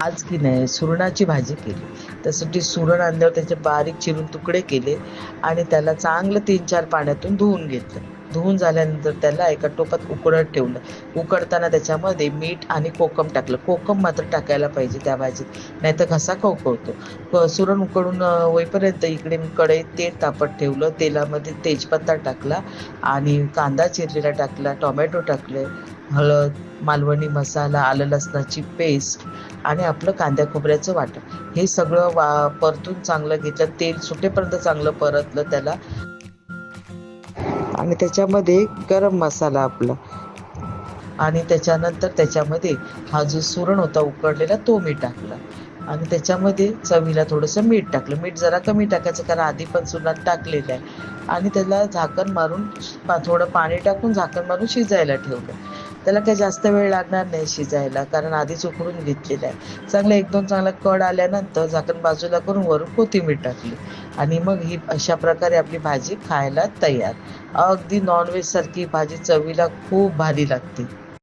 आज की नाही सुरणाची भाजी केली. त्यासाठी सुरण आणल्यावर त्याचे बारीक चिरून तुकडे केले आणि त्याला चांगलं तीन चार पाण्यातून धुवून घेतलं. धुवून झाल्यानंतर त्याला एका टोपात उकडत ठेवलं. उकडताना त्याच्यामध्ये मीठ आणि कोकम टाकलं. कोकम मात्र टाकायला पाहिजे त्या भाजीत. नाही तर घसा खवखवतो. सुरण उकडून होईपर्यंत इकडे मी कढईत तेल तापत ठेवलं. तेलामध्ये तेजपत्ता टाकला आणि कांदा चिरलेला टाकला टोमॅटो टाकले. हळद मालवणी मसाला आलं लसणाची पेस्ट आणि आपलं कांद्या खोबऱ्याचं वाटण. हे सगळं वा परतून चांगलं घेतलं तेल सुटेपर्यंत चांगलं परतलं त्याला. आणि त्याच्यामध्ये गरम मसाला आपला. आणि त्याच्यानंतर त्याच्यामध्ये हा जो सुरण होता उकडलेला तो मी टाकला. आणि त्याच्यामध्ये चवीला थोडंसं मीठ टाकलं. मीठ जरा कमी टाकायचं कारण आधी पण सुरणात टाकलेलं आहे. आणि त्याला झाकण मारून थोडं पाणी टाकून झाकण मारून शिजायला ठेवलं. त्याला काही जास्त वेळ लागणार नाही शिजायला कारण आधीच उकडून घेतलेलं आहे. चांगलं एक दोन चांगला कड आल्यानंतर झाकण बाजूला करून वरून कोथिंबीर टाकली. आणि मग ही अशा प्रकारे आपली भाजी खायला तयार. अगदी नॉनव्हेज सारखी भाजी चवीला खूप भारी लागते.